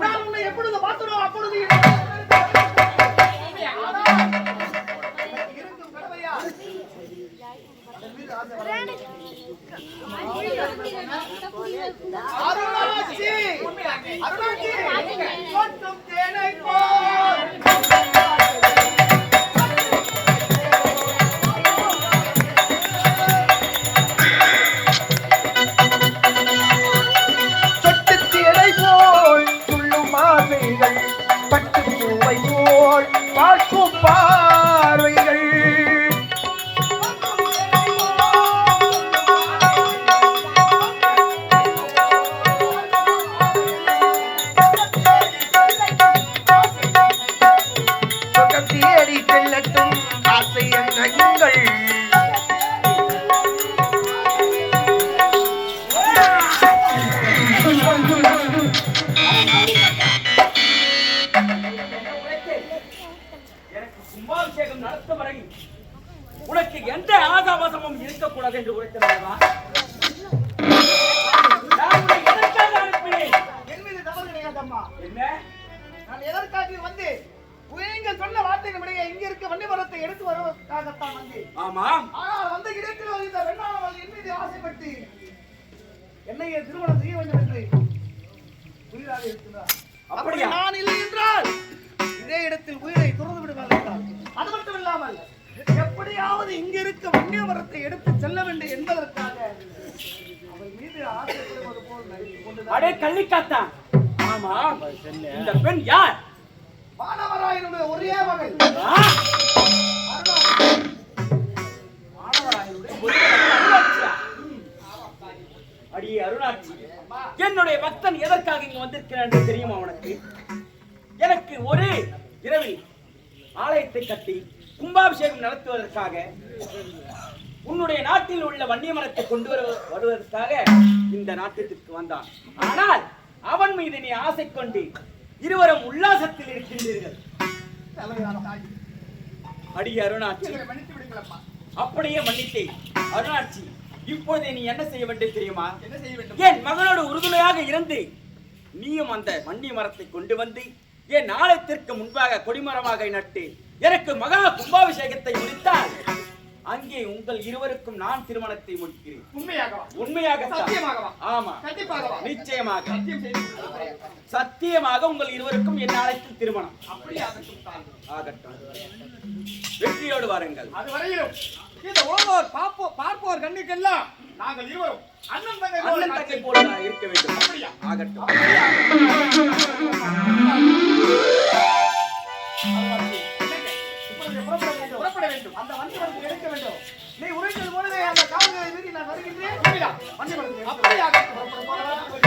நான் உன்னை எப்பொழுது பார்த்தனோ அப்பொழுது இருக்கும் கடமையா? அருணாட்சி அருணாட்சி கொஞ்சம் தேனை பார்க்கும் பார்வைகள் சுகம் தேடி செல்லட்டும் ஆசை எண்ணங்கள் கும்பாபிஷேகம் நடத்த வரையில் உனக்கு எந்த ஆசாபாசமும் இருக்கக்கூடாது என்று உரைத்தனவா எதற்காக அனுப்பினேன்? என் மீது தவறு கிடையாதம்மா என்ன? நான் எதற்காக வந்து நீங்கள் சொன்ன வார்த்தைகள் விடைய இங்க இருக்க வண்டிமரத்தை எடுத்து வருவதற்காகத்தான் வந்தேன். ஆமாம் ஆனால் வந்த இடத்தில் இந்த வெண்ணாமல் என் மீது ஆசைப்பட்டு என்னைய திருமணம் செய்ய வேண்டும் என்று புதிதாக இருக்கிறார் அப்படி? நான் இல்லை என்றால் இதே இடத்தில் உயிரை துறந்து விடுவார் என்றார். அது மட்டும் இல்லாமல் எப்படியாவது இங்க இருக்க வன்னிய மரத்தை எடுத்து செல்ல வேண்டும் என்பதற்காக அவர் மீது ஆசைப்படுவது போல் அடே கள்ளிக்காத்தான். ஆமாம் இந்த பெண் யார்? மாணவராயனுடைய ஒரே மகள்? அடியே அருணாட்சி என்னுடைய பக்தன் எதற்காக இங்கு வந்திருக்கிறான் என்று தெரியுமா உனக்கு? எனக்கு ஒரு ஆலயத்தை கட்டி கும்பாபிஷேகம் நடத்துவதற்காக உன்னுடைய நாட்டில் உள்ள வன்னிய மரத்தை கொண்டு வரு வருவதற்காக இந்த நாட்டிற்கு வந்தான். ஆனால் அவன் மீது நீ ஆசை கொண்டு இருவரும் உல்லாசத்தில் இருக்கின்றீர்கள். அடியே அருணாட்சி மன்னித்து அப்படியே மன்னித்தேன் அருணாட்சி இப்போதே நீ என்ன செய்ய வேண்டும் தெரியுமா? என்ன செய்ய வேண்டும்? என் மகனோடு உறுதுணையாக இருந்து நீயும் அந்த வண்டி மரத்தை கொண்டு வந்து என் ஆலயத்திற்கு முன்பாக கொடிமரமாக நட்டு எனக்கு மகா கும்பாபிஷேகத்தை முடித்தால் அங்கே உங்கள் இருவருக்கும் நான் திருமணத்தை முடிக்கிறேன். உண்மையாகவா? உண்மையாக சத்தியமாகவா? ஆமா. கண்டிப்பாகவா நிச்சயமாக. சத்தியமாக உங்கள் இருவருக்கும் என் ஆலயத்தில் திருமணம். அப்படியே ஆகட்டும். வெற்றியோடு வாருங்கள். அது வரையிலும் இந்த உலகோர் பார்ப்போர் பார்ப்போர் கண்ணுக்கெல்லாம் நாங்கள் இருவரும் அண்ணன் தங்கை போல அண்ணன் தங்கை போல இருக்க வேண்டும். அப்படியா? ஆகட்டும். புறப்பட வேண்டும். அந்த வண்டி வேண்டும் நீ உரைத்தது போலவே அந்த காவல்களை மீறி நான் வருகின்றேன். அப்படியாக மரத்தை